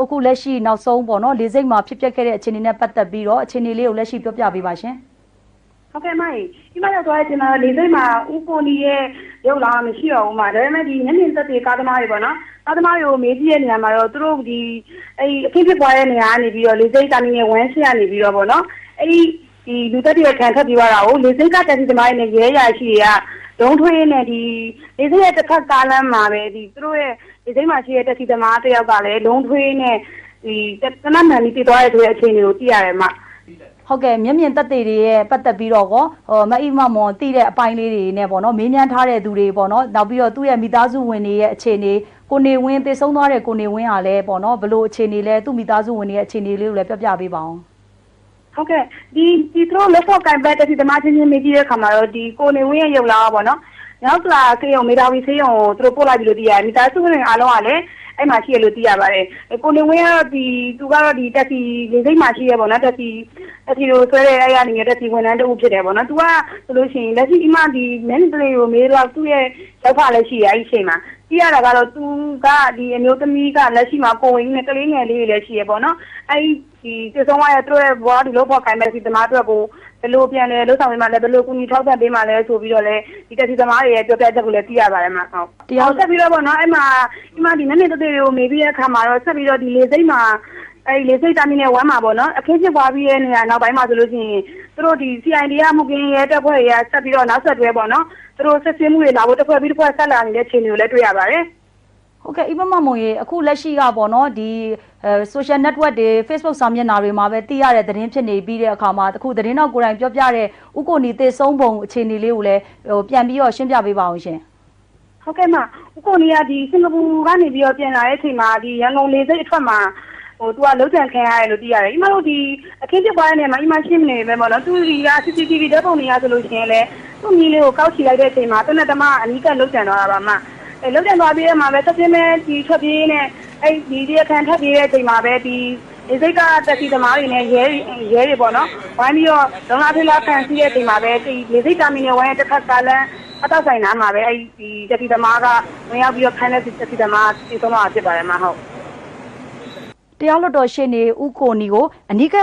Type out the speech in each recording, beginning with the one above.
အခုလက်ရှိနောက်ဆုံးပေါ့နော်လေစိတ်မှာဖြစ်ပျက်ခဲ့တဲ့အခြေအနေနဲ့ပတ်သက်ပြီးတော့အခြေအနေလေးကိုလက်ရှိပြောပြပေးပါရှင်ဟုတ်ကဲ့မိုင်ဒီမှာရောက်သွားတဲ့ကျွန်တော်လေစိတ်မှာဦးကိုနီရဲ့ရုပ်လာမရှိတော့ဘူးမှာဒါပေမဲ့ဒီညနေသက်တွေကားသမားတွေပေါ့နော်ကားသမားတွေကိုမေးကြည့်တဲ့နေရာမှာတော့သူတို့ဒီအဲ့အခင်းဖြစ်ပွားတဲ့နေရာကနေပြီးတော့လေစိတ်တာမီရဲ့ဝမ်းရှိကနေပြီးတော့ပေါ့နော်အဲ့ဒီဒီလူသက်တွေခံထပ်ပြီးသွားတာကိုလေစိတ်ကတက်စီသမားတွေနဲ့ရဲရရှိတွေကဒုံထွေးနဲ့ဒီလေစိတ်ရဲ့တစ်ခါကားလမ်းမှာပဲဒီသူတို့ရဲ့ လေစိတ်မှာရှိတဲ့တက်စီသမားတစ်ယောက်ကလည်းလုံးထွေးနဲ့ဒီတနတ်မှန်ပြီးတည်သွားတဲ့ဆိုတဲ့အခြေအနေကိုသိရတယ်မှာဟုတ်ကဲ့မျက်မြင်သက်သေတွေရဲ့ပတ်သက်ပြီးတော့ကောဟိုမအီမမွန်တည်တဲ့အပိုင်းလေးတွေနဲ့ပေါ့နော်မေးမြန်းထားတဲ့သူတွေပေါ့နော်နောက်ပြီးတော့သူ့ရဲ့မိသားစုဝင်တွေရဲ့အခြေအနေကိုနေဝင်းသေဆုံးသွားတဲ့ကိုနေဝင်းဟာလည်းပေါ့နော်ဘလို့အခြေအနေလဲသူ့မိသားစုဝင်တွေရဲ့အခြေအနေလေးကိုလည်းပြောပြပေးပါအောင်ဟုတ်ကဲ့ဒီဒီသူတို့လက်ဖော့ကန်ဘက်တက်စီသမားချင်းချင်းမေးကြည့်တဲ့ခါမှာတော့ဒီကိုနေဝင်းရဲ့ရုပ်လာပါတော့ နောက်လာဆေးရုံမေဒါဝီဆေးရုံကိုသူတို့ပို့လိုက်ပြီလို့သိရတယ်မိသားစုဝင်အားလုံးကလည်းအဲ့မှာရှိရလို့သိရပါတယ်ကိုနေဝင်းကတော့ဒီသူကတော့ဒီတက်စီလေစိတ်မှာရှိရပေါ့နော်တက်စီတက်စီကိုဆွဲတဲ့အဲ့ရနေတက်စီဝန်ထမ်းတူဖြစ်တယ်ပေါ့နော်သူကဆိုလို့ရှိရင်လက်ရှိအမှဒီမန်ဒလေးကိုမေးတော့သူ့ရဲ့ရောက်ဖလည်းရှိရအဲ့ဒီအချိန်မှာ ကြည့်ရတာကတော့သူကဒီအမျိုးသမီးကလက်ရှိမှာကိုဝင်နဲ့ကလေးငယ်လေးတွေလည်းရှိရပေါ့နော်အဲ့ဒီဒီစုံဝါရသူ့ရဲ့ဘွားဒီလိုဖော်ခိုင်းမဲ့စီသမားတို့ကိုဘယ်လိုပြန်လဲလှုပ်ဆောင်ပေးမှလဲဘယ်လိုကူညီထောက်ပံ့ပေးမှလဲဆိုပြီးတော့လဲဒီတက်စီသမားတွေရဲ့ပြောပြချက်ကိုလည်းသိရပါတယ်မှာဟုတ်တရားဆက်ပြီးတော့ပေါ့နော်အဲ့မှာဒီမှာဒီနေ့နေ့တည်းတွေကိုမေးပြီးတဲ့အခါမှာတော့ဆက်ပြီးတော့ဒီလေစိတ်မှာအဲ့ဒီလေစိတ်တာမီနဲ့ဝမ်းမှာပေါ့နော်အခင်းဖြစ်သွားပြီးတဲ့နေရာနောက်ပိုင်းမှာဆိုလို့ရှိရင်သူတို့ဒီ CID ကမှုကင်းရဲတက်ဖွဲ့ရဆက်ပြီးတော့နောက်ဆက်တွဲပေါ့နော် သူတို့ဆက်စင်းမှုတွေလာဖို့တစ်ဖွဲ့ပြီးတစ်ဖွဲ့ဆက်လာနေတဲ့ခြေတွေကိုလည်းတွေ့ရပါတယ်ဟုတ်ကဲ့အီမမမွန်ရေအခုလက်ရှိကပေါ့နော်ဒီအဲ social network တွေ Facebook စာမျက်နှာတွေမှာပဲသိရတဲ့သတင်းဖြစ်နေပြီးတဲ့အခါမှာအခုသတင်းတော့ကိုယ်တိုင်ပြောပြတဲ့ဥက္ကိုနီသေဆုံးပုံအခြေအနေလေးကိုလည်းဟိုပြန်ပြီးတော့ရှင်းပြပေးပါအောင်ရှင်ဟုတ်ကဲ့မဥက္ကိုနီကဒီစင်ကာပူကနေပြီးတော့ပြန်လာတဲ့အချိန်မှာဒီရန်ကုန်လေဆိပ်အထွက်မှာ ဟိုသူကလုံးချန်ခံရတယ်လို့သိရတယ်။အမတို့ဒီအခင်းဖြစ်ပွားတဲ့နေရာမှာအမရှင်းနေပဲပေါ့နော်။သူဒီက CCTV ဓာတ်ပုံတွေကဆိုလို့ရှိရင်လည်းသူ့မီးလေးကိုကောက်ချီလိုက်တဲ့အချိန်မှာတနက်တမအနီးကလုံးချန်သွားတာပါမ။အဲလုံးချန်သွားပြီးတဲ့မှာပဲသက်ပြင်းမဲ့ဒီထွက်ပြေးနဲ့အဲဒီဒီအခန်းထပ်ပြေးတဲ့အချိန်မှာပဲဒီဒီစိတ်ကတက်စီသမားတွေနဲ့ရဲရဲတွေပေါ့နော်။ဝိုင်းပြီးတော့ဒေါနာဖေးလာခံစီတဲ့အချိန်မှာပဲဒီလေစိတ်တာမီနဲ့ဝိုင်းတဲ့တစ်ခါကလန်းအတော့ဆိုင်နားမှာပဲအဲဒီတက်စီသမားကဝင်ရောက်ပြီးတော့ခိုင်းတဲ့တက်စီသမားဒီဆုံးတော့ဖြစ်ပါတယ်မဟုတ် တရားလွတ်တော်ရှေ့နေဥက္ကိုနီကိုအနိက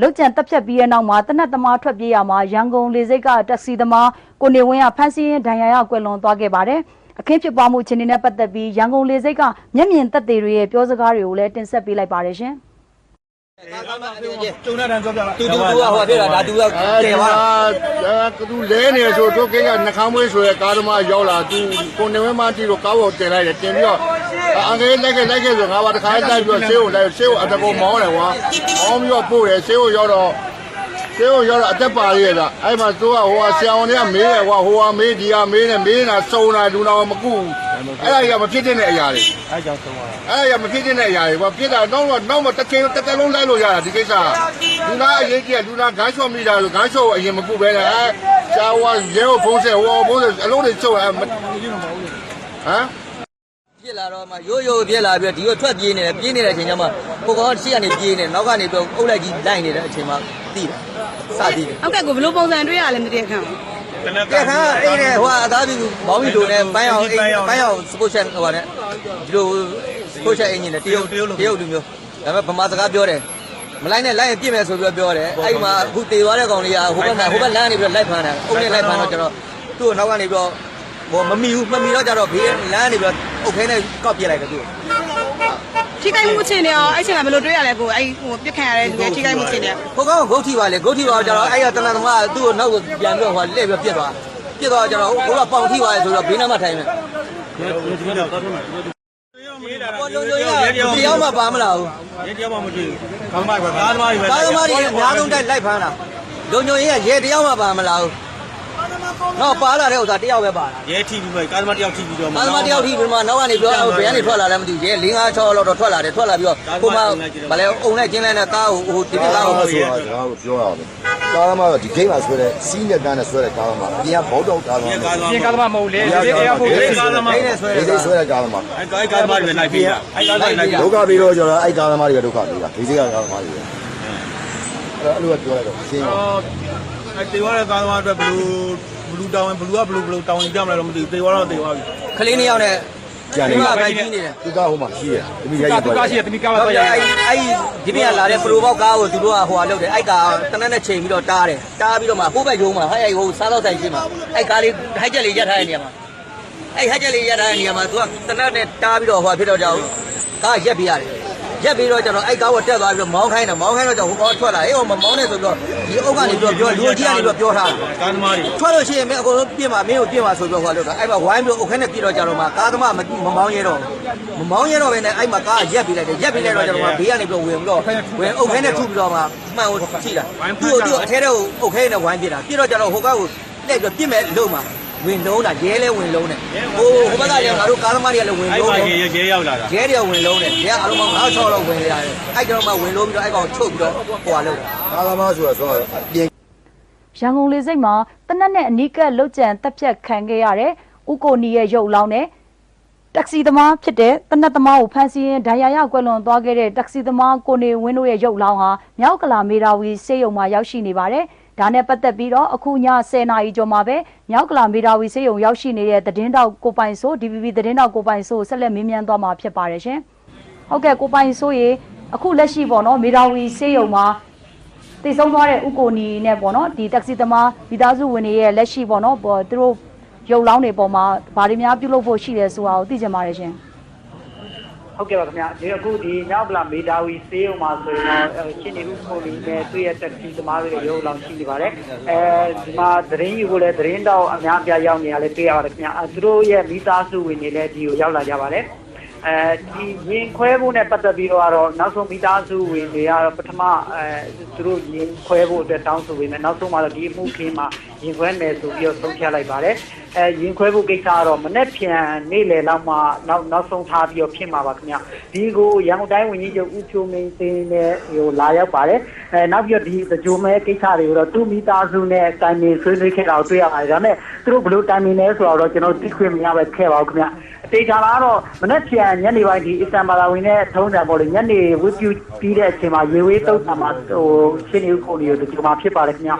လောက်ကျန်တက်ဖြတ်ပြီးတဲ့နောက်မှာတနတ်သမားထွက်ပြေးရမှာရန်ကုန်လေဆိပ်ကတက်ဆီသမားကိုနေဝင်းကဖမ်းဆီးရင်ဒဏ်ရာရကွယ်လွန်သွားခဲ့ပါတယ်အခင်းဖြစ်ပွားမှုအခြေအနေနဲ့ပတ်သက်ပြီးရန်ကုန်လေဆိပ်ကမျက်မြင်သက်သေတွေရဲ့ပြောစကားတွေကိုလည်းတင်ဆက်ပေးလိုက်ပါတယ်ရှင်ကျုံတဲ့တန်းပြောပြပါတူတူတူကဟိုပြောတာဒါတူကအဲဒီတယ်မှာပါအဲသူလဲနေဆိုတို့ကိကနှခမ်းမွေးဆိုရဲကားသမားရောက်လာသူကိုနေဝင်းမတီတို့ကားပေါ်တင်လိုက်တယ်တင်ပြီးတော့ အငယ်လိုက်ခဲ့လိုက်ခဲ့ဆိုငါဘာတခါလိုက်ပြီးတော့ဆေးကိုလိုက်ဆေးကိုအတကုံမောင်းတယ်ကွာမောင်းပြီးတော့ပို့တယ်ဆေးကိုရောက်တော့ဆေးကိုရောက်တော့အသက်ပါရည်လားအဲ့မှာသူကဟိုကဆရာဝန်တွေကမေးတယ်ကွာဟိုကမေးဒီကမေးနေမေးနေတာစုံတာဒူနာမကူအဲ့ဒါကြီးကမဖြစ်တဲ့အရာတွေအဲကြောင့်ဆုံးသွားတာအဲ့ရမဖြစ်တဲ့အရာတွေဘာဖြစ်တာတော့တော့မတစ်ချိန်တစ်သက်လုံးလိုက်လို့ရတာဒီကိစ္စလူနာအရေးကြီးလူနာဂန်းလျှော့မိတာလို့ဂန်းလျှော့အရင်မကုပဲလေအဲရှာဝါရဲကိုဖုံးဆက်ဟောဖုံးဆက်အလုံးတွေချုပ်အဲဟမ် ပြစ်လာတော့မှရိုးရိုးပြစ်လာပြီးဒီကိုထွက်ပြေးနေတယ်ပြေးနေတဲ့အချိန်ကျမှကိုကောင်ရှေ့ကနေပြေးနေနောက်ကနေတော့အုပ်လိုက်ကြီးလိုက်နေတဲ့အချိန်မှတိတယ်စတိတယ်ဟုတ်ကဲ့ကိုဘယ်လိုပုံစံတွေ့ရလဲမသိတဲ့ခါတနက်ကကဲခါအိမ်နဲ့ဟိုအသားပြီးမောင်းပြီးလို့နဲ့ပန်းအောင်အိမ်ပန်းအောင်စပို့ချက်ဟိုကနဲ့ဒီလိုစပို့ချက်အင်ဂျင်နဲ့တရုတ်တရုတ်လူမျိုးဒါပေမဲ့ဗမာစကားပြောတယ်မလိုက်နဲ့လိုက်ရင်ပြစ်မယ်ဆိုပြီးတော့ပြောတယ်အဲ့မှာအခုတေသွားတဲ့ကောင်လေးကဟိုဘက်မှာဟိုဘက်လမ်းနေပြီးတော့လိုက်ဖမ်းတာအုပ်နဲ့လိုက်ဖမ်းတော့ကျတော့သူ့ကိုနောက်ကနေပြီးတော့ ဟိုမမီဘူးမမီတော့ကျတော့ဘေးလမ်းနေပြီးတော့အုပ်ခဲနဲ့ကောက်ပြစ်လိုက်တယ်သူ့ထိခိုက်မှုအခြေအနေရောအဲ့ချိန်မှာဘယ်လိုတွေ့ရလဲကိုအဲ့ဟိုပြစ်ခံရတဲ့လူတွေထိခိုက်မှုအခြေအနေရောဟိုကောင်ဂုတ်ထီပါလေဂုတ်ထီပါကျတော့အဲ့ရတနန်သမားသူ့ကိုနောက်ကိုပြန်ပြီးတော့ဟိုလှည့်ပြီးပြစ်သွားပြစ်သွားကျတော့ဟိုကပေါင်ထီပါလေဆိုတော့ဘေးနားမှာထိုင်နေဒီမှာတော့တော့မှာရေးတာပေါ်လုံးလုံးရတရားမှပါမလားဘူးရေးတရားမှမတွေ့ဘူးဘာမှကားသမားတွေပဲကားသမားတွေအများဆုံးတိုက်လိုက်ဖမ်းတာလုံညုံရေးကရေတရားမှပါမလားဘူး တော့ပါလာတဲ့ဥစ္စာတယောက်ပဲပါလာရဲထီပြီးပဲကားသမားတယောက်ထီပြီးတော့ကားသမားတယောက်ထိဒီမှာနောက်ကနေပြောဘယ်ကနေထွက်လာလဲမသိဘူးရေ၄၅6လောက်တော့ထွက်လာတယ်ထွက်လာပြီးတော့ဟိုမှာဗလဲအုံနဲ့ကျင်းလိုက်တဲ့ကားကိုဟိုဒီပြကားကိုဆိုတော့ကျွန်တော်ပြောရအောင်ကားသမားကဒီဂိမ်းမှာဆွဲတဲ့စီးနဲ့တန်းနဲ့ဆွဲတဲ့ကားသမားအပြင်ကဘောက်တော့ကားသမားကားသမားပြင်ကားသမားမဟုတ်လေဒီတရားဖို့ဒီကားသမားအိမ်နဲ့ဆွဲဒီတယ်စိတ်ဆွဲတဲ့ကားသမားအဲကားသမားတွေလိုက်ပြီးအဲကားသမားလိုက်ပြီးဒုက္ခပြီးတော့ကျွန်တော်အဲ့ကားသမားတွေကဒုက္ခပြီးတာဒီစိတ်ကကားသမားတွေအဲ့လိုကပြောလိုက်တော့ရှင်းရော အဲတေဝါတဲ့ကားသမားအတွက်ဘလူးဘလူးတောင်းဘလူးကဘလူးဘလူးတောင်းကြမလဲတော့မသိဘူးတေဝါတော့တေဝါပြီကလေးနှစ်ယောက်နဲ့ကြံနေဒီမှာပါပဲကြီးနေတယ်သူကဟိုမှာရှိရတမိရိုက်ကာရိုက်တူသွားကားရှိရတမိကားဟုတ်ပါကဲ့ရအဲ့အဲ့ဒီပြင်ကလာတဲ့ပရိုဘောက်ကားကိုသူတို့ကဟိုဟာလုပ်တယ်အဲ့ကားတနက်နဲ့ချိန်ပြီးတော့တားတယ်တားပြီးတော့မှဟိုဘက်ရုံးမှာဟဲ့အဲ့ဟိုစားတော့ဆိုင်ရှိမှာအဲ့ကားလေးဟိုက်ချက်လေးရက်ထားတဲ့နေရာမှာအဲ့ဟိုက်ချက်လေးရက်ထားတဲ့နေရာမှာသူကတနက်နဲ့တားပြီးတော့ဟိုဖြစ်တော့ကြောက်ကားရက်ပြရတယ် ရက်ပြီးတော့ကျတော့အဲ့ကားကိုတက်သွားပြီးတော့မောင်းခိုင်းတယ်မောင်းခိုင်းတော့ကျဟိုကောင်ထွက်လာအေးဟိုမမောင်းနဲ့ဆိုပြီးတော့ဒီအုပ်ကနေပြီးတော့ပြောလူကြီးကနေပြီးတော့ပြောထားတာကားသမားတွေထွက်လို့ရှိရင်မင်းအကုန်လုံးပြင်ပါမင်းကိုပြင်ပါဆိုပြီးတော့ဟိုလောက်တာအဲ့မှာဝိုင်းပြီးအုတ်ခဲနဲ့ပြစ်တော့ကြတော့မှကားသမားမမမောင်းရဲတော့မမောင်းရဲတော့ပဲနဲ့အဲ့မှာကားရက်ပြီးလိုက်တယ်ရက်ပြီးလိုက်တော့ကြတော့မှဘေးကနေပြီးတော့ဝင်ပြီးတော့ဝင်အုတ်ခဲနဲ့ထုပြီးတော့မှမှန်ကိုထိတာသူ့ကိုသူ့အထဲထဲကိုအုတ်ခဲနဲ့ဝိုင်းပြစ်တာပြစ်တော့ကြတော့ဟိုကားကိုလက်ပြီးပြစ်မဲ့လုံးမှာ ဝင်လုံးတာရဲလဲဝင်လုံးတယ်ဟိုဟိုဘက်ကလည်းငါတို့ကားသမားတွေကလည်းဝင်အဲ့လုံးပါတယ်ကေရဲရဲရောက်လာတာရဲတွေကဝင်လုံးတယ်ရဲအလုံးပေါင်း9 6လောက်ဝင်ရတယ်အဲ့ကြတော့မှဝင်လုံးပြီးတော့အဲ့ကောင်ချုပ်ပြီးတော့ဟိုဟာလောက်တာကားသမားဆိုတာဆိုတော့ပြင်ရန်ကုန်လေစိတ်မှာတနက်နဲ့အနီးကပ်လုတ်ကြံတက်ဖြတ်ခံခဲ့ရတဲ့ဥကိုနီရဲ့ရုပ်လောင်းနဲ့တက္ကစီသမားဖြစ်တဲ့တနက်သမားကိုဖမ်းဆီးရင်ဒဏ်ရာရကွယ်လွန်သွားခဲ့တဲ့တက္ကစီသမားကိုနေဝင်းတို့ရဲ့ရုပ်လောင်းဟာမြောက်ကလာမေရာဝီစေယုံမှာရောက်ရှိနေပါတယ်။ ဒါနဲ့ပတ်သက်ပြီးတော့အခုည10နာရီကျော်မှာပဲမြောက်ကလာမေရာဝီစေယုံရောက်ရှိနေတဲ့သတင်းတောက်ကိုပိုင်ဆို DVB သတင်းတောက်ကိုပိုင်ဆိုဆက်လက်မေးမြန်းသွားမှာဖြစ်ပါတယ်ရှင်။ဟုတ်ကဲ့ကိုပိုင်ဆိုရေအခုလက်ရှိပေါ့နော်မေရာဝီစေယုံမှာတည်ဆုံးသွားတဲ့ဥကိုနီနဲ့ပေါ့နော်ဒီတက္ကစီသမားမိသားစုဝင်တွေရဲ့လက်ရှိပေါ့နော်ပေါ်သူတို့ရုပ်လောင်းတွေပေါ်မှာဘာတွေများပြုလုပ်ဖို့ရှိတယ်ဆိုတာကိုသိချင်ပါတယ်ရှင် ဟုတ်ကဲ့ပါခင်ဗျာဒီအခုဒီညောက်ပလာမေဒါဝီစေးုံမှာဆိုရင်တော့အဲရှင်းနေဦးကိုလီနဲ့သူ့ရဲ့တက်စီသမားတွေရုပ်လောင်ရှိနေပါတယ်အဲဒီမှာသတင်းယူကိုလည်းသတင်းတော့အများအပြားရောက်နေရလဲတွေ့ရပါတယ်ခင်ဗျာအဲသူတို့ရဲ့မိသားစုဝင်တွေလည်းဒီကိုရောက်လာကြပါတယ်အဲဒီရင်ခွဲဖို့နဲ့ပတ်သက်ပြီးတော့ကတော့နောက်ဆုံးမိသားစုဝင်တွေကတော့ပထမအဲသူတို့ရင်ခွဲဖို့အတွက်တောင်းဆိုပေမဲ့နောက်ဆုံးမှာတော့ဒီအမှုခင်းမှာ ရင်ခွဲမယ်ဆိုပြီးတော့ဆုံးဖြတ်လိုက်ပါတယ်အဲရင်ခွဲဖို့ကိစ္စကတော့မနေ့ပြန်နေ့လယ်လောက်မှနောက်နောက်ဆုံးထားပြီးတော့ဖြစ်မှာပါခင်ဗျဒီကိုရန်ကုန်တိုင်းဝန်ကြီးချုပ်ဦးဖြိုးမင်းသိန်းနဲ့ဟိုလာရောက်ပါတယ်အဲနောက်ပြီးတော့ဒီကြိုမဲကိစ္စတွေကိုတော့သူ့မိသားစုနဲ့တိုင်ပင်ဆွေးနွေးခဲ့တာကိုတွေ့ရပါတယ်ဒါပေမဲ့သူတို့ဘယ်လိုတိုင်ပင်လဲဆိုတော့ကျွန်တော်သိခွင့်မရပဲခဲ့ပါဘူးခင်ဗျအတေချာလာတော့မနေ့ပြန်ညနေပိုင်းဒီအစ္စတန်ဘာလာဝင်နဲ့ထုံးတယ်ပေါ့လေညနေဝတ်ပြုပြီးတဲ့အချိန်မှာရေဝေးတုတ်တာမှာဟိုရှင်းနေဦးကိုနေကိုဒီမှာဖြစ်ပါတယ်ခင်ဗျ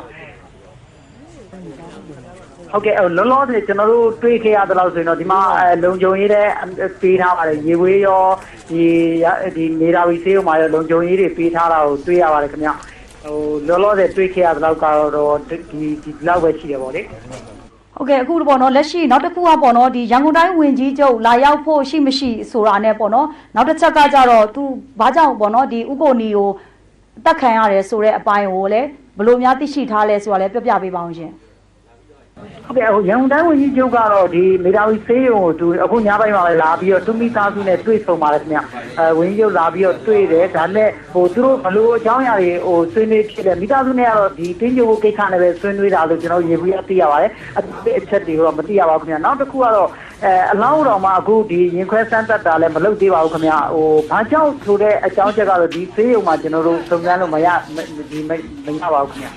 ဟုတ်ကဲ့လောလောဆယ်ကျွန်တော်တို့တွေးခဲ့ရသလောက်ဆိုရင်တော့ဒီမှာအဲလုံခြုံရေးတဲ့ပေးထားပါတယ်ရေဝေးရောဒီဒီနေရာဝီဆေးဥမှာရောလုံခြုံရေးတွေပေးထားတာကိုတွေးရပါတယ်ခင်ဗျဟိုလောလောဆယ်တွေးခဲ့ရသလောက်ကတော့ဒီဒီလောက်ပဲရှိတယ်ပေါ့လေဟုတ်ကဲ့အခုပေါ့နော်လက်ရှိနောက်တစ်ခုကပေါ့နော်ဒီရန်ကုန်တိုင်းဝင်ကြီးချုပ်လာရောက်ဖို့ရှိမရှိဆိုတာနဲ့ပေါ့နော်နောက်တစ်ချက်ကကြတော့သူဘာကြောင့်ပေါ့နော်ဒီဥကိုနီကိုအသက်ခံရတယ်ဆိုတဲ့အပိုင်းကိုလည်းဘယ်လိုများသိရှိထားလဲဆိုတာလည်းပြောပြပေးပါအောင်ရှင် ဟုတ်ကဲ့ဟိုရန်ကုန်တိုင်းဝန်ကြီးချုပ်ကတော့ဒီမေဒါဝီဆေးရုံကိုသူအခုညပိုင်းမှာလည်းလာပြီးတော့သူမိသားစုနဲ့တွေ့ဆုံပါတယ်ခင်ဗျအဲဝန်ကြီးချုပ်လာပြီးတော့တွေ့တယ်ဒါနဲ့ဟိုသူတို့ဘလို့အကြောင်းအရာတွေဟိုဆွေးနွေးဖြစ်တယ်မိသားစုနဲ့ကတော့ဒီတင်းကြိုကိစ္စနဲ့ပဲဆွေးနွေးတာလို့ကျွန်တော်ရေဘူးရသိရပါတယ်အသေးအချက်တွေတော့မသိရပါဘူးခင်ဗျနောက်တစ်ခုကတော့အဲအလောင်းတော်မှာအခုဒီရင်ခွဲစမ်းတက်တာလည်းမလုပ်သေးပါဘူးခင်ဗျဟိုဘာကြောင့်ဆိုတဲ့အကြောင်းချက်ကတော့ဒီဆေးရုံမှာကျွန်တော်တို့စုံစမ်းလို့မရဒီမရပါဘူးခင်ဗျ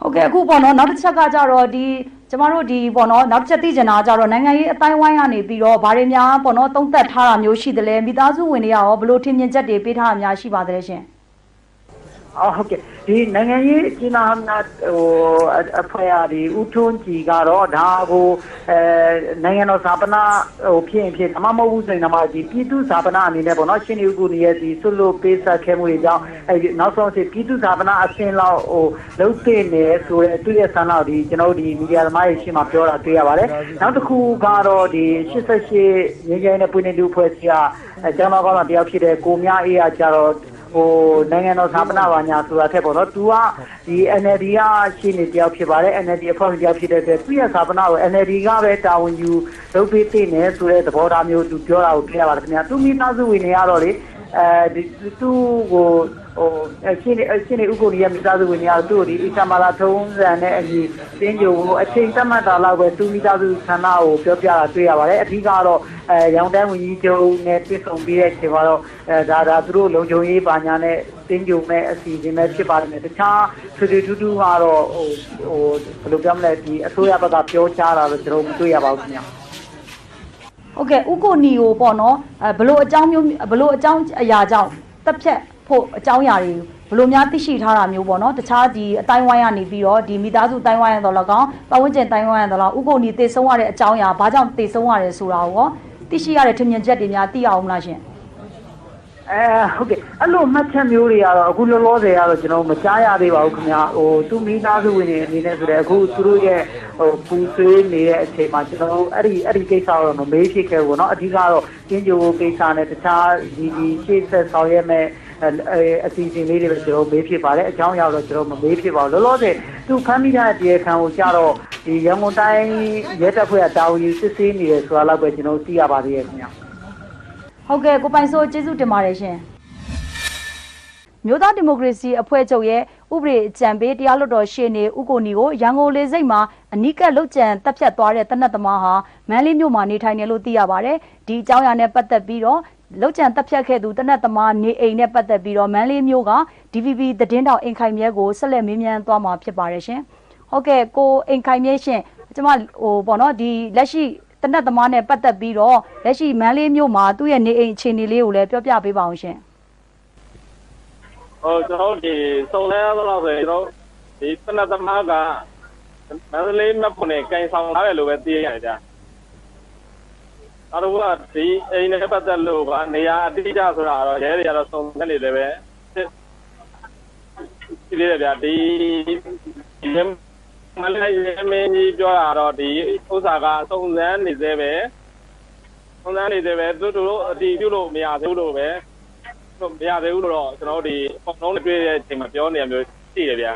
ဟုတ်ကဲ့အခုပေါ့နော်နောက်တစ်ချက်ကကြတော့ဒီ ကျမတို့ဒီပေါ့နော်နောက်တစ်ချက်သိချင်တာကကြတော့နိုင်ငံရေးအတိုင်းဝိုင်းကနေပြီးတော့ဗားတွေများပေါ့နော်သုံးသက်ထားတာမျိုးရှိတယ်လေမိသားစုဝင်တွေကရောဘယ်လိုထင်မြင်ချက်တွေပေးထားတာများရှိပါသလဲရှင် အော်ဟုတ်ကဲ့ဒီနိုင်ငံရေးအကျဉ်းသားများဟိုအဖွဲ့အဒီဥထုံးကြီးကတော့ဒါကိုအဲနိုင်ငံတော်ဇာပနာဟိုဖြစ်ရင်ဖြစ်အမမဟုတ်ဘူးဆိုရင်တော့ဒီပြည်သူဇာပနာအနေနဲ့ပေါ့နော်ရှင်းနေဥကူနေရဲ့ဒီဆွလို့ပေးဆက်ခဲမှုတွေကြောင့်အဲဒီနောက်ဆုံးစီပြည်သူဇာပနာအစင်းလောက်ဟိုလုံးသိနေဆိုတဲ့သူရဲ့ဆန္ဒဒီကျွန်တော်တို့ဒီမီဒီယာသမားတွေရှင်းမှာပြောတာတွေ့ရပါတယ်နောက်တစ်ခုကတော့ဒီ88ငင်းကျင်းတဲ့ပွင့်နေတူဖွဲ့စည်းကအဲကျောင်းတော်ကောင်းတော်တယောက်ဖြစ်တဲ့ကိုမြအေးအားကြတော့ ဟိုနိုင်ငံတော်သာပနာပါညာဆိုတာထက်ပေါ့နော်။ तू ကဒီ NLD ကရှင်းနေတယောက်ဖြစ်ပါတယ် NLD အဖွဲ့ဝင်တယောက်ဖြစ်တဲ့အတွက်သူ့ရဲ့သာပနာကို NLD ကပဲတာဝန်ယူလုပ်ပေးသိနေဆိုတဲ့သဘောထားမျိုးသူပြောတာကိုတွေ့ရပါတယ်ခင်ဗျာ။သူမိသားစုဝင်တွေကတော့လေ အဲဒီသူ့ကိုဟိုရှင်းနေရှင်းနေဥက္ကုဏီရဲ့မိသားစုဝင်တွေကသူ့ကိုဒီအစ္စမာလာထုံးစံနဲ့အညီတင်းကြိုကိုအချိန်သတ်မှတ်တာလောက်ပဲသူမိသားစုဆန္ဒကိုပြောပြတာတွေ့ရပါတယ်။အဓိကတော့အဲရောင်တန်းဝင်ကြီးချုပ်နဲ့တွေ့ဆုံပြီးတဲ့အချိန်မှာတော့အဲဒါဒါသူတို့လုံခြုံရေးပါညာနဲ့တင်းကြိုမဲ့အစီအစဉ်ပဲဖြစ်ပါတယ်။တခြားထွေထွေထူးထူးကတော့ဟိုဟိုဘယ်လိုပြောမလဲဒီအစိုးရဘက်ကပြောချတာတော့ကျွန်တော်မတွေ့ရပါဘူးခင်ဗျာ။ ဟုတ်ကဲ့ဥကိုနီကိုပေါ့နော်အဲဘယ်လိုအကြောင်းမျိုးဘယ်လိုအကြောင်းအရာကြောင့်တက်ဖြတ်ဖို့အကြောင်းအရာတွေဘယ်လိုများသိရှိထားတာမျိုးပေါ့နော်တခြားဒီအတိုင်းဝိုင်းကနေပြီးတော့ဒီမိသားစုတိုင်းဝိုင်းရတော့လကောင်းပတ်ဝန်းကျင်တိုင်းဝိုင်းရတော့လဥကိုနီတည်ဆုံးရတဲ့အကြောင်းအရာဘာကြောင့်တည်ဆုံးရတယ်ဆိုတာကိုရောသိရှိရတဲ့ထင်မြင်ချက်တွေများသိရအောင်မလားရှင် အဲဟုတ်ကဲ့အဲ့လိုမှတ်ချက်မျိုးတွေကတော့အခုလောလောဆယ်ကတော့ကျွန်တော်မကြားရသေးပါဘူးခင်ဗျာဟိုသူမိသားစုဝင်တွေအနေနဲ့ဆိုတဲ့အခုသူတို့ရဲ့ဟိုပူဆွေးနေတဲ့အချိန်မှာကျွန်တော်အဲ့ဒီအဲ့ဒီကိစ္စတော့မမေးဖြစ်ခဲ့ဘူးเนาะအဓိကတော့ကျင်းကျိုးကိစ္စနဲ့တခြားဒီဒီရှေ့ဆက်ဆောင်ရွက်မဲ့အဲအစီအစဉ်လေးတွေပဲကျွန်တော်မေးဖြစ်ပါတယ်အကြောင်းအရာတော့ကျွန်တော်မမေးဖြစ်ပါဘူးလောလောဆယ်သူဖမ်းမိတဲ့တရားခံကိုကြတော့ဒီရန်ကုန်တိုင်းရဲတပ်ဖွဲ့ကတာဝန်ယူစစ်ဆေးနေတယ်ဆိုတာတော့ပဲကျွန်တော်သိရပါသေးရဲ့ခင်ဗျာ ဟုတ်ကဲ့ကိုပိုင်စိုးကျေးဇူးတင်ပါတယ်ရှင်မြို့သားဒီမိုကရေစီအဖွဲ့ချုပ်ရဲ့ဥပဒေအကြံပေးတရားလွှတ်တော်ရှေ့နေဦးကိုနီကိုရန်ကုန်လေစိတ်မှာအနိကလုတ်ကြံတပ်ဖြတ်သွားတဲ့တနတ်သမားဟာမန်းလေးမြို့မှာနေထိုင်နေလို့သိရပါတယ်ဒီအကြောင်းအရာနဲ့ပတ်သက်ပြီးတော့လုတ်ကြံတပ်ဖြတ်ခဲ့သူတနတ်သမားနေအိမ်နဲ့ပတ်သက်ပြီးတော့မန်းလေးမြို့က DVB သတင်းတောင်အင်ခိုင်မြဲကိုဆက်လက်မေးမြန်းသွားမှာဖြစ်ပါတယ်ရှင်ဟုတ်ကဲ့ကိုအင်ခိုင်မြဲရှင်ကျွန်မဟိုပေါ့နော်ဒီလက်ရှိ တနတ်သမားနဲ့ပတ်သက်ပြီးတော့လက်ရှိမန်းလေးမြို့မှာသူ့ရဲ့နေအိမ်အခြေအနေလေးကိုလည်းပြောပြပေးပါအောင်ရှင်ဟိုကျွန်တော်ဒီစုံလဲရတော့ဆိုရင်ကျွန်တော်ဒီတနတ်သမားကမန္တလေးမဖွနဲ့ကင်ဆောင်ထားတယ်လို့ပဲသိရတယ်ဗျာအဲ့တော့ကဒီအိမ်နဲ့ပတ်သက်လို့ကနေရာအတိအကျဆိုတာတော့ရဲတွေကတော့စုံနေနေတယ်ပဲဒီလေဗျာဒီ မလေးရဲမင်းကြီးပြောတာတော့ဒီဥစ္စာကစုံစမ်းနေသေးပဲစုံစမ်းနေသေးပဲသူတို့အတီးပြုလို့မရသေးဘူးလို့ပဲတော့မရသေးဘူးလို့တော့ကျွန်တော်တို့ဒီပုံလုံးနဲ့တွေ့တဲ့အချိန်မှာပြောနေရမျိုးရှိတယ်ဗျာ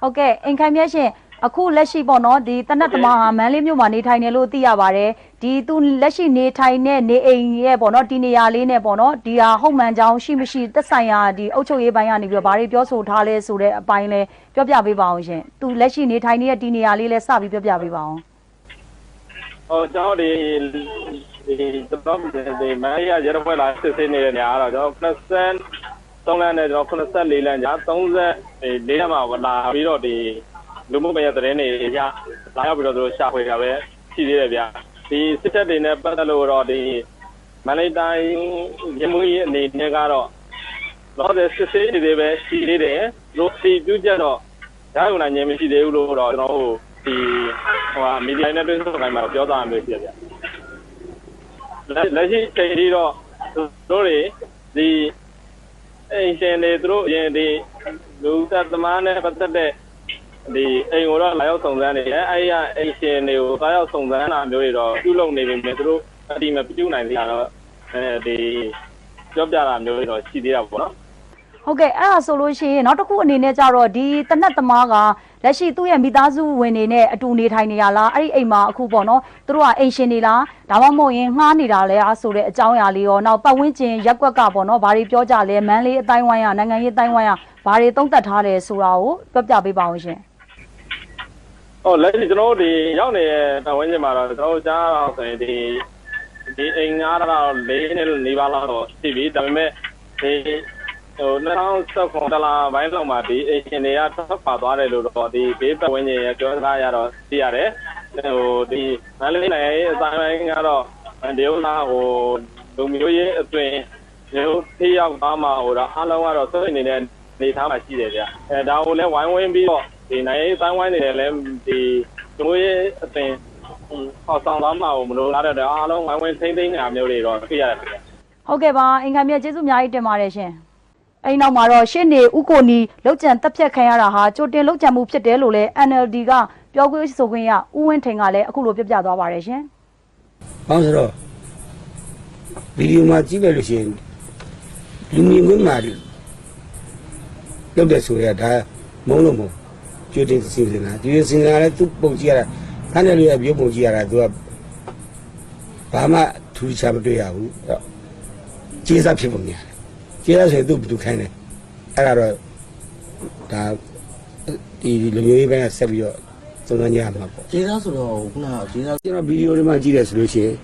ဟုတ်ကဲ့အင်ခိုင်မြတ်ရှင်အခုလက်ရှိပေါ့နော်ဒီတနတ်သမားဟာမန်းလေးမြို့မှာနေထိုင်နေလို့သိရပါတယ် ဒီသူလက်ရှိနေထိုင်တဲ့နေအိမ်ရဲ့ပေါ့နော်ဒီနေရာလေးနဲ့ပေါ့နော်ဒီဟာဟုတ်မှန်ကြောင်းရှိမရှိသက်ဆိုင်ရာဒီအုပ်ချုပ်ရေးပိုင်းကနေပြီးတော့ဗာတွေပြောဆိုထားလဲဆိုတဲ့အပိုင်းလဲပြောပြပေးပါအောင်ရှင်သူလက်ရှိနေထိုင်နေတဲ့ဒီနေရာလေးလဲစပြီးပြောပြပေးပါအောင်ဟိုကျွန်တော်ဒီဒီတော့ဒီမန်ရရရဖွဲ့လာစစ်စစ်နေတဲ့နေရာကတော့ကျွန်တော်90 3လမ်းနဲ့ကျွန်တော်84လမ်းညာ30၄လမ်းမှာလာပြီးတော့ဒီလူမှုကွန်ရက်သတင်းတွေရလာရောက်ပြီးတော့သူတို့ရှာဖွေတာပဲရှိသေးတယ်ဗျာ ဒီစစ်တပ်တွေနဲ့ပတ်သက်လို့တော့ဒီမန္တလေးတိုင်းရမှုကြီးအနေနဲ့ကတော့တော့တဲ့စစ်စစ်တွေပဲရှိသေးတယ်လို့ဒီပြုချက်တော့ရရုံနိုင်ခြင်းမရှိသေးဘူးလို့တော့ကျွန်တော်တို့ဒီဟိုဟာမီဒီယာနဲ့တွေ့ဆုံခိုင်းမှာပြောသားမျိုးရှိတယ်ဗျာလက်လက်ရှိချိန်ကြီးတော့တို့တွေဒီအိမ်ရှင်တွေသူတို့အရင်ဒီလူသက်သမားနဲ့ပတ်သက်တဲ့ ဒီအိမ်ကိုတော့လာရောက်စုံစမ်းနေတယ်အဲဒီကအိမ်ရှင်တွေကိုလာရောက်စုံစမ်းတာမျိုးတွေတော့ပြုလုပ်နေပြီမြင်သူတို့အတိမပြုနိုင်သေးတာတော့အဲဒီပြောပြတာမျိုးတွေတော့ရှိသေးတာပေါ့နော်ဟုတ်ကဲ့အဲ့ဒါဆိုလို့ရှိရင်နောက်တစ်ခုအနေနဲ့ကြတော့ဒီတနတ်သမားကလက်ရှိသူ့ရဲ့မိသားစုဝင်တွေနဲ့အတူနေထိုင်နေရလားအဲ့ဒီအိမ်မှာအခုပေါ့နော်သူတို့ကအိမ်ရှင်နေလားဒါမှမဟုတ်ရင်ငှားနေတာလဲအားဆိုတဲ့အကြောင်းအရာလေးရောနောက်ပတ်ဝန်းကျင်ရက်ကွက်ကပေါ့နော်ဘာတွေပြောကြလဲမန်းလေးအတိုင်းဝိုင်းရနိုင်ငံရေးအတိုင်းဝိုင်းရဘာတွေသုံးသပ်ထားတယ်ဆိုတာကိုပြောပြပေးပါအောင်ရှင် ဟောလက်ရှိကျွန်တော်တို့ဒီရောက်နေတဲ့တဝင်းချင်းမှာတော့ကျွန်တော်တို့ကြားတော့ဆိုရင်ဒီဒီအိမ်ငါးတော့လေးနဲ့နေပါလောက်တော့ရှိပြီဒါပေမဲ့ဒီဟို2019တလားဘိုင်းလောက်မှာဒီအိမ်ရှင်တွေကထွက်ခွာသွားတယ်လို့တော့ဒီဘေးပတ်ဝန်းကျင်ရဲ့ပြောစကားရတော့သိရတယ်ဟိုဒီမန္တလေးနိုင်ငံရဲ့အတိုင်းပိုင်းကတော့ဒီဥလားဟိုလူမျိုးရေးအသွင်မျိုးထိရောက်သွားမှာဟိုတော့အားလုံးကတော့စိတ်နေတဲ့နေသားမှာရှိတယ်ဗျအဲဒါကိုလည်းဝိုင်းဝန်းပြီးတော့ ဒီနိုင်ငံရေးအတိုင်းဝိုင်းနေတယ်လည်းဒီလူမျိုးရေးအသွင်ဟောဆောင်သွားမှာကိုမလို့လားတဲ့အားလုံးဝိုင်းဝန်းထိမ့်သိမ်းနေတာမျိုးတွေတော့သိရတယ်ဗျဟုတ်ကဲ့ပါအင်္ဂါမြတ်ကျေးဇူးအများကြီးတင်ပါတယ်ရှင်အဲ့နောက်မှာတော့ရှင်းနေဥကိုနီလောက်ကျန်တက်ဖြတ်ခံရတာဟာကြိုတင်လောက်ကျန်မှုဖြစ်တယ်လို့လည်း NLD ကပြောခွင့်ဆိုခွင့်ရဦးဝင်းထိန်ကလည်းအခုလိုပြပြသွားပါတယ်ရှင်။ဘာလို့ဆိုတော့ဗီဒီယိုမှာကြည့်လိုက်လို့ရှိရင်လူမြင်ကွင်းမှာလောက်တဲ့ဆိုရဒါမုံလို့မဟုတ် ကျွတ်တင်စီစဉ်တာကျွတ်စဉ်းစားလဲသူပုံကြည့်ရတာခန်းတယ်လို့ရပြုတ်ပုံကြည့်ရတာသူကဘာမှထူးခြားမတွေ့ရဘူးအဲ့တော့ကျေးဇူးဖြစ်ပုံများကျေးဇူးဆိုရင်သူဘယ်သူခိုင်းတယ်အဲ့ဒါတော့ဒါဒီလူမျိုးရေးဘက်ကဆက်ပြီးတော့သုံးသပ်ကြရမှာပေါ့ကျေးဇူးဆိုတော့ခုနကကျေးဇူးကျွန်တော်ဗီဒီယိုတွေမှာကြည့်တယ်ဆိုလို့ရှိရင်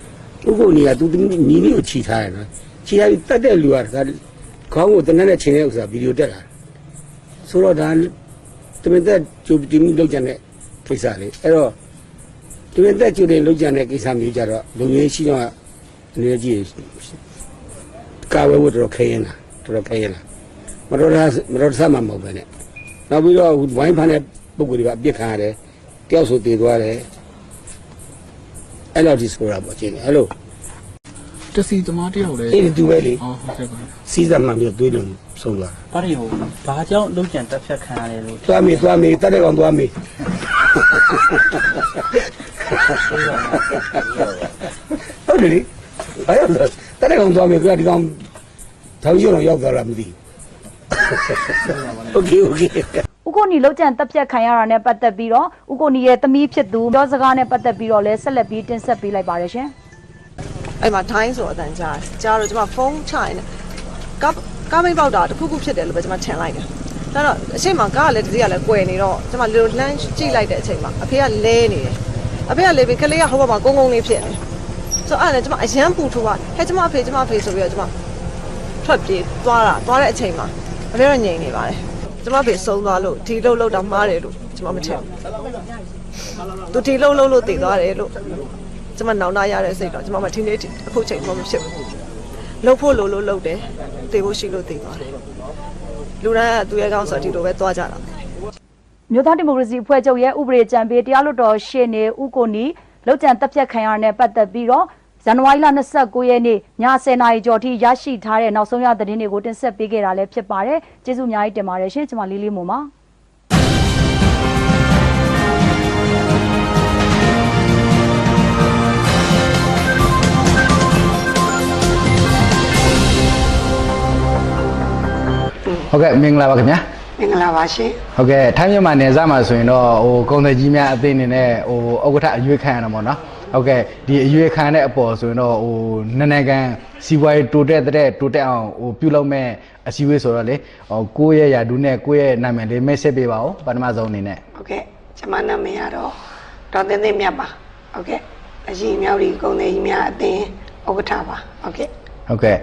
ဥက္ကုနေကသူညီလေးကိုခြိထားတယ်နော်ခြိထားပြီးတတ်တဲ့လူကဒါခေါင်းကိုတနက်နဲ့ချိန်တဲ့ဥစ္စာဗီဒီယိုတက်လာဆိုတော့ဒါ တမင်သက်ကြိုတင်လောက်ကြတဲ့ကိစ္စလေးအဲ့တော့တမင်သက်ကြိုတင်လောက်ကြတဲ့ကိစ္စမျိုးကြတော့လူမျိုးရှိတော့အနေနဲ့ကြည့်ကာဝဲဖို့တော်တော်ခဲရင်လားတော်တော်ခဲရင်လားမတော်တာမတော်တာမှမဟုတ်ပဲနဲ့နောက်ပြီးတော့ဝိုင်းဖန်တဲ့ပုံကိုယ်တွေကအပြစ်ခံရတယ်တယောက်ဆိုတည်သွားတယ်အဲ့လောက်ဒီဆိုတာပေါ့ချင်းဟယ်လိုတစီသမားတယောက်လည်းအေးတူပဲလေအော်ဟုတ်ကဲ့ပါစီးစက်မှမျိုးသွေးလုံး ဆုံးသွား ဘာတွေဟိုဘာကြောင့်လုံးကျန်တက်ဖြတ်ခံရတယ်လို့ သွားမေးသွားမေးတက်တဲ့ကောင်သွားမေးဟုတ်တယ်လေအဲ့တော့တက်တဲ့ကောင်သွားမေးကြဒီကောင်ထောင်ကျတော့ရောက်သွားတာမသိဘူးโอเคโอเค ဦးကိုနီလောက်ကျန်တပ်ဖြတ်ခံရတာနဲ့ပတ်သက်ပြီးတော့ဦးကိုနီရဲ့သမီးဖြစ်သူပြောစကားနဲ့ပတ်သက်ပြီးတော့လည်းဆက်လက်ပြီးတင်ဆက်ပေးလိုက်ပါတယ်ရှင် အဲ့မှာ time ဆိုအတန်ကြားတယ်ကြားတော့ကျွန်မဖုန်းချရင်ကား ကားမိတ်ပေါက်တာတစ်ခုခုဖြစ်တယ်လို့ပဲကျွန်မထင်လိုက်တယ်ဒါတော့အချိန်မှာကားကလည်းတစ်စီးကလည်းကွယ်နေတော့ကျွန်မလေလိုလှမ်းကြည့်လိုက်တဲ့အချိန်မှာအဖေကလဲနေတယ်အဖေကလဲပြီးကလေးကဟိုဘက်မှာကုန်းကုန်းလေးဖြစ်နေဆိုတော့အဲ့ဒါနဲ့ကျွန်မအရန်ပူထိုးပါဟဲ့ကျွန်မအဖေကျွန်မအဖေဆိုပြီးတော့ကျွန်မထွက်ပြေးသွားတာသွားတဲ့အချိန်မှာအဖေကငြိမ်နေပါတယ်ကျွန်မအဖေဆုံးသွားလို့ဒီလှုပ်လှုပ်တာမှားတယ်လို့ကျွန်မမထင်ဘူးသူဒီလှုပ်လှုပ်လို့တည်သွားတယ်လို့ကျမနောင်နာရတဲ့စိတ်တော့ကျမမထင်းနေအခုချိန်မှမဖြစ်ဘူး လှုပ်ဖို့လိုလို့လှုပ်တယ်တည်ဖို့ရှိလို့တည်သွားတယ်လူတိုင်းကသူရဲ့ကောင်းဆိုဒီလိုပဲသွားကြတာမြို့သားဒီမိုကရေစီအဖွဲ့ချုပ်ရဲ့ဥပဒေကြံပေးတရားလွှတ်တော်ရှေ့နေဦးကိုနီလောက်ကျန်တပ်ဖြတ်ခံရတာနဲ့ပတ်သက်ပြီးတော့ဇန်နဝါရီလ29ရက်နေ့ည10:00နာရီကျော်ထိရရှိထားတဲ့နောက်ဆုံးရသတင်းတွေကိုတင်ဆက်ပေးခဲ့တာလည်းဖြစ်ပါတယ်ကျေးဇူးအများကြီးတင်ပါတယ်ရှင်ကျွန်မလေးလေးမို့ပါ ဟုတ်ကဲ့မင်္ဂလာပါခင်ဗျာမင်္ဂလာပါရှင်ဟုတ်ကဲ့ထိုင်းမြန်မာနယ်စပ်မှာဆိုရင်တော့ဟိုကုန်သည်ကြီးများအသင်းအနေနဲ့ဟိုဥက္ကဋ္ဌအရွေးခံရတာပေါ့နော်ဟုတ်ကဲ့ဒီအရွေးခံတဲ့အပေါ်ဆိုရင်တော့ဟိုနည်းနည်းကန်စီးပွားရေးတိုးတက်တဲ့တိုးတက်အောင်ဟိုပြုလုပ်မဲ့အစည်းအဝေးဆိုတော့လေဟိုကိုယ့်ရဲ့ယာဒူးနဲ့ကိုယ့်ရဲ့နာမည်လေးမိတ်ဆက်ပေးပါဦးပထမဆုံးအနေနဲ့ဟုတ်ကဲ့ကျွန်မနာမည်ကတော့ဒေါ်သိန်းသိန်းမြတ်ပါဟုတ်ကဲ့အရှိမြောက်ဒီကုန်းလေးကြီးများအသင်းဥက္ကဋ္ဌပါဟုတ်ကဲ့ ဟုတ်ကဲ့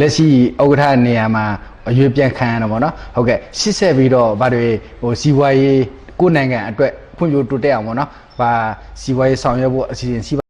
လက်ရှိဥက္ကဋ္ဌနေရာမှာအရွေးပြန်ခံရတာပေါ့နော်ဟုတ်ကဲ့ရှစ်ဆက်ပြီးတော့ဗါတွေဟိုစီးပွားရေးကိုယ့်နိုင်ငံအတွက်ဖွံ့ဖြိုးတိုးတက်အောင်ပေါ့နော်ဗါစီးပွားရေးဆောင်ရွက်ဖို့အစီအစဉ်ရှိပါ